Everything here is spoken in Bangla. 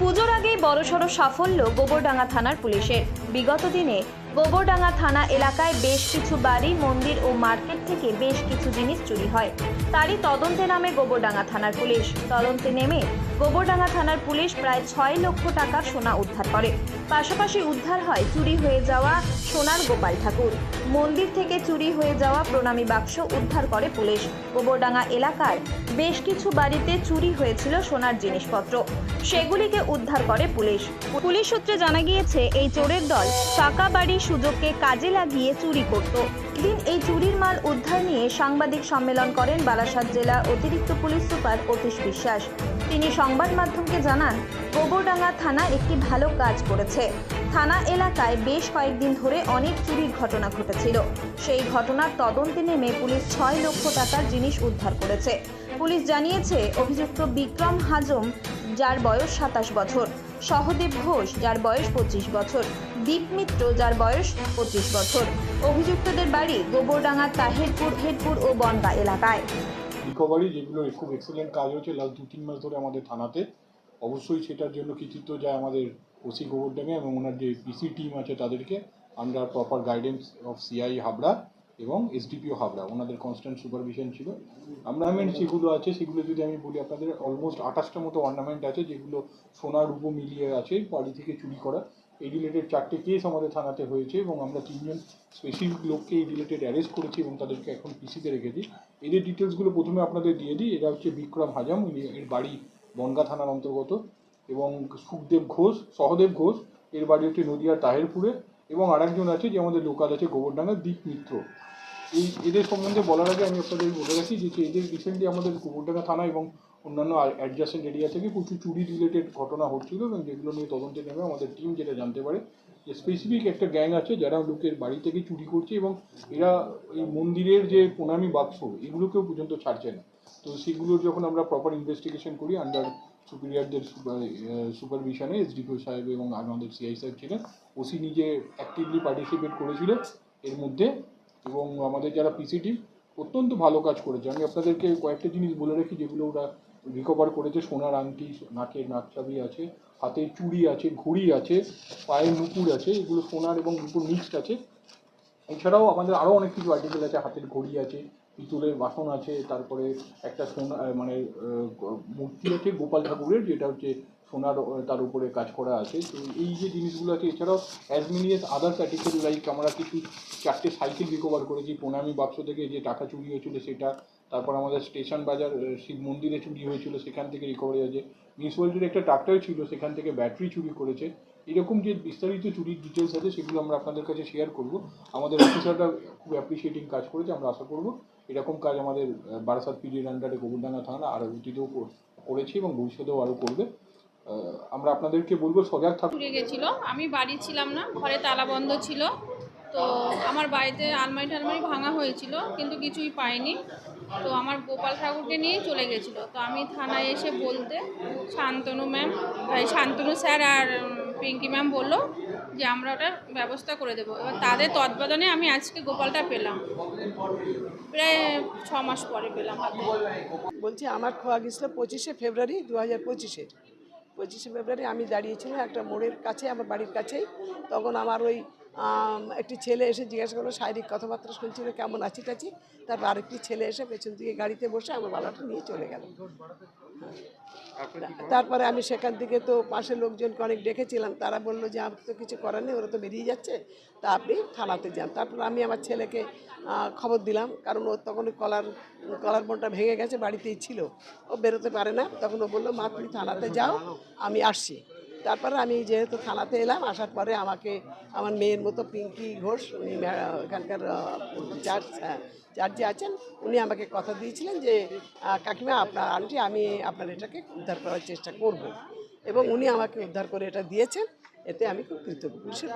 পুজোর আগেই বড়সড় সাফল্য গোবরডাঙ্গা থানার পুলিশের। বিগত দিনে গোবরডাঙ্গা থানা এলাকায় বেশ কিছু বাড়ি, মন্দির ও মার্কেট থেকে বেশ কিছু জিনিস চুরি হয়। তারই তদন্তে নামে গোবরডাঙ্গা থানার পুলিশ। তদন্তে নেমে গোবরডাঙ্গা থানার পুলিশ প্রায় ছয় লক্ষ টাকার সোনা উদ্ধার করে। পাশাপাশি উদ্ধার হয় চুরি হয়ে যাওয়া সোনার গোপাল ঠাকুর। মন্দির থেকে চুরি হয়ে যাওয়া প্রণামী বাক্স উদ্ধার করে পুলিশ। গোবরডাঙ্গা এলাকার বেশ কিছু বাড়িতে চুরি হয়েছিল সোনার জিনিসপত্র। সেগুলিকে উদ্ধার করে পুলিশ। পুলিশ সূত্রে জানা গিয়েছে, এই চোরের দল ফাঁকা বাড়ির সুযোগকে কাজে লাগিয়ে চুরি করত। দিন এই চুরির মাল উদ্ধার নিয়ে সাংবাদিক সম্মেলন করেন বারাসাত জেলা অতিরিক্ত পুলিশ সুপার অতীশ বিশ্বাস। তিনি সংবাদ মাধ্যমকে জানান, গোবরডাঙ্গা থানা একটি ভালো কাজ করেছে। থানা এলাকায় বেশ কয়েকদিন ধরে অনেক চুরির ঘটনা ঘটেছিল। সেই ঘটনার তদন্তে নেমে পুলিশ ছয় লক্ষ টাকার জিনিস উদ্ধার করেছে। পুলিশ জানিয়েছে, অভিযুক্ত বিক্রম হাজম, যার বয়স সাতাশ বছর, সহদেব ঘোষ, যার বয়স পঁচিশ বছর, দীপ মিত্র, যার বয়স পঁচিশ বছর। অভিযুক্তদের বাড়ি গোবরডাঙ্গা তাহেরপুর, হেরপুর ও বনগা এলাকায়। রিকভারি যেগুলো খুব এক্সেলেন্ট কাজ হয়েছে লাস্ট দু তিন মাস ধরে আমাদের থানাতে। অবশ্যই সেটার জন্য কৃতিত্ব যায় আমাদের ওসি গোবরডাঙ্গা এবং ওনার যে পিসি টিম আছে তাদেরকে under proper guidance of CI Habra এবং এসডিপিও হাবড়া, ওনাদের কনস্ট্যান্ট সুপারভিশন ছিল। অর্নামেন্ট যেগুলো আছে, সেগুলো যদি আমি বলি আপনাদের অলমোস্ট আঠাশটা মতো অর্নামেন্ট আছে যেগুলো সোনার রূপ মিলিয়ে আছে, বাড়ি থেকে চুরি করা। এই রিলেটেড চারটে কেস আমাদের থানাতে হয়েছে এবং আমরা তিনজন স্পেসিফিক লোককে এই রিলেটেড অ্যারেস্ট করেছি এবং তাদেরকে এখন পিসিতে রেখেছি এদের ডিটেলসগুলো প্রথমে আপনাদের দিয়ে দিই। এরা হচ্ছে বিক্রম হাজাম এর বাড়ি বনগা থানার অন্তর্গত এবং সুখদেব ঘোষ, সহদেব ঘোষ, এর বাড়ি হচ্ছে নদিয়ার তাহেরপুরে এবং আরেকজন আছে যে আমাদের লোকাল আছে গোবরডাঙ্গার দীপ মিত্র। এই এদের সম্বন্ধে বলার আগে আমি আপনাদের বলে রাখি যে এদের রিসেন্টলি আমাদের গোবরডাঙ্গা থানা এবং অন্যান্য অ্যাডজাস্টেন্ট এরিয়া থেকে প্রচুর চুরি রিলেটেড ঘটনা হচ্ছিল এবং যেগুলো নিয়ে তদন্তে নেমে আমাদের টিম যেটা জানতে পারে যে স্পেসিফিক একটা গ্যাং আছে যারা লোকের বাড়ি থেকে চুরি করছে এবং এরা এই মন্দিরের যে প্রণামী বাক্স এগুলোকেও পর্যন্ত ছাড়ছে না। তো সেগুলোর যখন আমরা প্রপার ইনভেস্টিগেশন করি আন্ডার সুপিরিয়ারদের সুপারভিশনে এসডিপিও সাহেব এবং আমাদের সিআই সাহেব ছিলেন, ওসি নিজে অ্যাক্টিভলি পার্টিসিপেট করেছিল এর মধ্যে এবং আমাদের যারা পিসি টিম অত্যন্ত ভালো কাজ করেছে। আমি আপনাদেরকে কয়েকটা জিনিস বলে রাখি যেগুলো ওরা রিকভার করেছে, সোনার আংটি, নাকের নাকচাবি আছে, হাতে চুড়ি আছে, ঘড়ি আছে পায়ে নুপুর আছে, এগুলো সোনার এবং নুপুর মিক্সড আছে। এছাড়াও আমাদের আরও অনেক কিছু আর্টিকেল আছে, হাতের ঘড়ি আছে, পিতলের বাসন আছে, তারপরে একটা সোনা মানে মূর্তি আছে গোপাল ঠাকুরের, যেটা হচ্ছে সোনার তার উপরে কাজ করা আছে। তো এই যে জিনিসগুলো আছে, এছাড়াও as many as others article like আমরা কিছু চারটে সাইকেল রিকভার করেছি, প্রণামী বাক্স থেকে যে টাকা চুরি হয়েছিল সেটা, তারপর আমাদের স্টেশন বাজার শিব মন্দিরে চুরি হয়েছিল, সেখান থেকে রিকভারি আছে মিউনিসিপ্যালিটির একটা ট্রাক্টর ছিল, সেখান থেকে ব্যাটারি চুরি করেছে। এরকম যে বিস্তারিত চুরির ডিটেলস আছে, সেগুলো আমরা আপনাদের কাছে শেয়ার করব। আমাদের অফিসাররা খুব অ্যাপ্রিসিয়েটিং কাজ করেছে, আমরা আশা করব এরকম কাজ আমাদের বারাসাত পিডির আন্ডারে গোবরডাঙ্গা থানা আর অতীতেও কর- করেছে এবং ভবিষ্যতেও আরও করবে। আমরা আপনাদেরকে বলব সজাগ থাকুন। গেছিল। আমি বাড়ি ছিলাম না ঘরে তালা বন্ধ ছিল। তো আমার বাড়িতে আলমারি টালমারি ভাঙা হয়েছিল কিন্তু কিছুই পাইনি। তো আমার গোপাল ঠাকুরকে নিয়ে চলে গেছিল। তো আমি থানায় এসে বলতে শান্তনু ম্যাম শান্তনু স্যার আর পিঙ্কি ম্যাম বলল যে আমরা ওটার ব্যবস্থা করে দেবো। এবার তাদের তত্ত্বাবধানে আমি আজকে গোপালটা পেলাম। প্রায় ছ মাস পরে পেলাম বলছি আমার খোয়া গেছিল পঁচিশে ফেব্রুয়ারি দু হাজার পঁচিশে। পঁচিশে ফেব্রুয়ারি আমি দাঁড়িয়েছিলাম একটা মোড়ের কাছে আমার বাড়ির কাছেই। তখন আমার ওই একটি ছেলে এসে জিজ্ঞাসা করল, শারীরিক কথাবার্তা শুনছিল কেমন আছি টাছি? তারপর আরেকটি ছেলে এসে পেছন দিকে গাড়িতে বসে আমার বাবাটা নিয়ে চলে গেল। তারপরে আমি সেখান থেকে তো পাশের লোকজনকে অনেক ডেকেছিলাম, তারা বলল যে আমার তো কিছু করার নেই, ওরা তো বেরিয়ে যাচ্ছে। তা আপনি থানাতে যান। তারপর আমি আমার ছেলেকে খবর দিলাম, কারণ ও তখন কলার কলার বোনটা ভেঙে গেছে, বাড়িতেই ছিল। ও বেরোতে পারে না। তখন ও বলল, মা, তুমি থানাতে যাও, আমি আসছি। তারপরে আমি যেহেতু থানাতে এলাম, আসার পরে আমাকে আমার মেয়ের মতো পিঙ্কি ঘোষ, উনি এখানকার চার্জ চার্জে যে আছেন। উনি আমাকে কথা দিয়েছিলেন যে কাকিমা, আপনার আন্টি, আমি আপনার এটাকে উদ্ধার করার চেষ্টা করব। এবং উনি আমাকে উদ্ধার করে এটা দিয়েছেন। এতে আমি খুব কৃতজ্ঞ। পুলিশের